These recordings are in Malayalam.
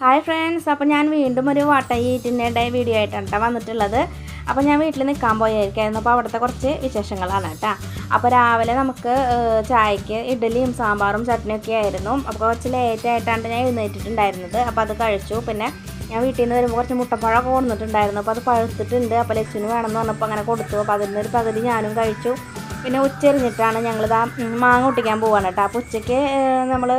ഹായ് ഫ്രണ്ട്സ് അപ്പോൾ ഞാൻ വീണ്ടും ഒരു വാട്ടയ്യറ്റിന്റെ വീഡിയോ ആയിട്ടാണ് കേട്ടോ വന്നിട്ടുള്ളത്. അപ്പോൾ ഞാൻ വീട്ടിൽ നിൽക്കാൻ പോയായിരിക്കായിരുന്നു. അപ്പോൾ അവിടുത്തെ കുറച്ച് വിശേഷങ്ങളാണ് കേട്ടോ അപ്പോൾ രാവിലെ നമുക്ക് ചായക്ക് ഇഡ്ഡലിയും സാമ്പാറും ചട്നിയൊക്കെ ആയിരുന്നു. അപ്പോൾ കുറച്ച് ലേറ്റ് ആയിട്ടാണ് ഞാൻ എഴുന്നേറ്റിട്ടുണ്ടായിരുന്നത്. അപ്പോൾ അത് കഴിച്ചു. പിന്നെ ഞാൻ വീട്ടിൽ നിന്ന് വരുമ്പോൾ കുറച്ച് മുട്ടപ്പഴമൊക്കെ കൊടുത്തിട്ടുണ്ടായിരുന്നു. അപ്പോൾ അത് പഴുത്തിട്ടുണ്ട്. അപ്പോൾ ലക്ഷ്മിന് വേണമെന്ന് പറഞ്ഞപ്പോൾ അങ്ങനെ കൊടുത്തു. അപ്പോൾ അതിൽ നിന്നൊരു പകുതി ഞാനും കഴിച്ചു. പിന്നെ ഉച്ചരിഞ്ഞിട്ടാണ് ഞങ്ങൾ ദാ മാങ്ങ ഒട്ടിക്കാൻ പോവാണ് കേട്ടോ. അപ്പോൾ ഉച്ചയ്ക്ക് നമ്മൾ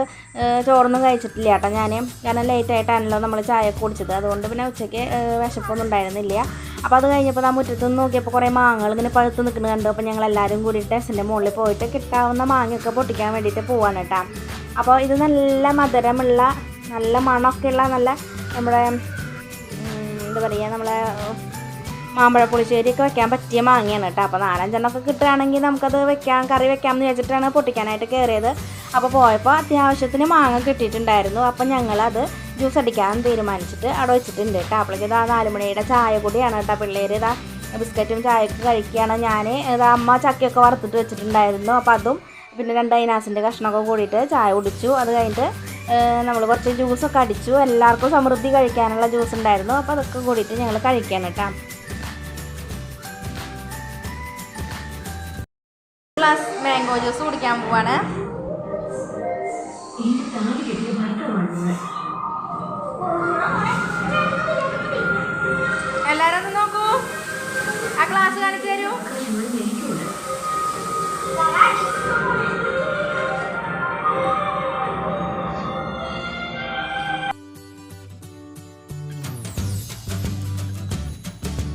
ചോറൊന്നും കഴിച്ചിട്ടില്ല കേട്ടോ. ഞാൻ കാരണം ലേറ്റ് ആയിട്ടാണല്ലോ നമ്മൾ ചായ കുടിച്ചത്. അതുകൊണ്ട് പിന്നെ ഉച്ചയ്ക്ക് വിശപ്പൊന്നും ഉണ്ടായിരുന്നില്ല. അപ്പോൾ അത് കഴിഞ്ഞപ്പോൾ ആ മുറ്റത്ത് നിന്ന് നോക്കിയപ്പോൾ കുറേ മാങ്ങകൾ ഇങ്ങനെ പഴുത്ത് നിൽക്കുന്നത് കണ്ടു. അപ്പോൾ ഞങ്ങൾ എല്ലാവരും കൂടി ടെസ്റ്റിന്റെ മുകളിൽ പോയിട്ട് കിട്ടാവുന്ന മാങ്ങയൊക്കെ പൊട്ടിക്കാൻ വേണ്ടിയിട്ട് പോവാണ് കേട്ടോ. അപ്പോൾ ഇത് നല്ല മധുരമുള്ള നല്ല മണമൊക്കെയുള്ള നല്ല നമ്മുടെ എന്താ പറയുക നമ്മളെ മാമ്പഴ പുളിശ്ശേരിയൊക്കെ വെക്കാൻ പറ്റിയ മാങ്ങയാണ് കേട്ടോ. അപ്പോൾ നാലഞ്ചെണ്ണമൊക്കെ കിട്ടുകയാണെങ്കിൽ നമുക്കത് വെക്കാം കറി വെക്കാമെന്ന് വെച്ചിട്ടാണ് പൊട്ടിക്കാനായിട്ട് കയറിയത്. അപ്പോൾ പോയപ്പോൾ അത്യാവശ്യത്തിന് മാങ്ങ കിട്ടിയിട്ടുണ്ടായിരുന്നു. അപ്പോൾ ഞങ്ങളത് ജ്യൂസ് അടിക്കാൻ തീരുമാനിച്ചിട്ട് അവിടെ വെച്ചിട്ടുണ്ട് കേട്ടോ. അപ്പോഴേക്ക് ഇതാ നാലുമണിയുടെ ചായ കൂടിയാണ് കേട്ടോ പിള്ളേർ ഇതാ ബിസ്ക്കറ്റും ചായയൊക്കെ കഴിക്കുകയാണ്. ഞാൻ ഇതാ അമ്മ ചക്കയൊക്കെ വറുത്തിട്ട് വെച്ചിട്ടുണ്ടായിരുന്നു. അപ്പോൾ അതും പിന്നെ രണ്ട് അയിനാസിന്റെ കഷ്ണമൊക്കെ കൂടിയിട്ട് ചായ കുടിച്ചു. അത് കഴിഞ്ഞിട്ട് നമ്മൾ കുറച്ച് ജ്യൂസൊക്കെ അടിച്ചു. എല്ലാവർക്കും സമൃദ്ധി കഴിക്കാനുള്ള ജ്യൂസ് ഉണ്ടായിരുന്നു. അപ്പോൾ അതൊക്കെ കൂടിയിട്ട് ഞങ്ങൾ കഴിക്കാൻ കേട്ടോ. ഗ്ലാസ് മാംഗോ ജ്യൂസ് കുടിക്കാൻ പോവാണ്. എല്ലാരും ഒന്ന് നോക്കൂ. ആ ഗ്ലാസ് കാണിച്ചു തരൂ.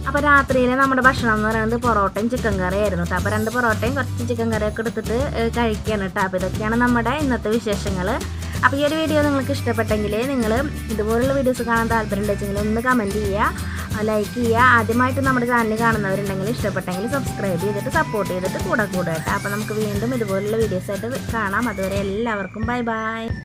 അപ്പോൾ രാത്രിയിൽ നമ്മുടെ ഭക്ഷണം എന്ന് പറയുന്നത് പൊറോട്ടയും ചിക്കൻ കറിയും ആയിരുന്നു കേട്ടോ അപ്പോൾ രണ്ട് പൊറോട്ടയും കുറച്ച് ചിക്കൻ കറിയൊക്കെ എടുത്തിട്ട് കഴിക്കുകയാണ് കേട്ടോ അപ്പോൾ ഇതൊക്കെയാണ് നമ്മുടെ ഇന്നത്തെ വിശേഷങ്ങൾ അപ്പോൾ ഈ ഒരു വീഡിയോ നിങ്ങൾക്ക് ഇഷ്ടപ്പെട്ടെങ്കിൽ നിങ്ങൾ ഇതുപോലുള്ള വീഡിയോസ് കാണാൻ താല്പര്യം ഉണ്ടെങ്കിൽ ഒന്ന് കമന്റ് ചെയ്യുക ലൈക്ക് ചെയ്യുക ആദ്യമായിട്ട് നമ്മുടെ ചാനൽ കാണുന്നവരുണ്ടെങ്കിൽ ഇഷ്ടപ്പെട്ടെങ്കിൽ സബ്സ്ക്രൈബ് ചെയ്തിട്ട് സപ്പോർട്ട് ചെയ്തിട്ട് കൂടെ കൂടെ കേട്ടോ അപ്പോൾ നമുക്ക് വീണ്ടും ഇതുപോലുള്ള വീഡിയോസ് ആയിട്ട് കാണാം. അതുവരെ എല്ലാവർക്കും ബൈ ബൈ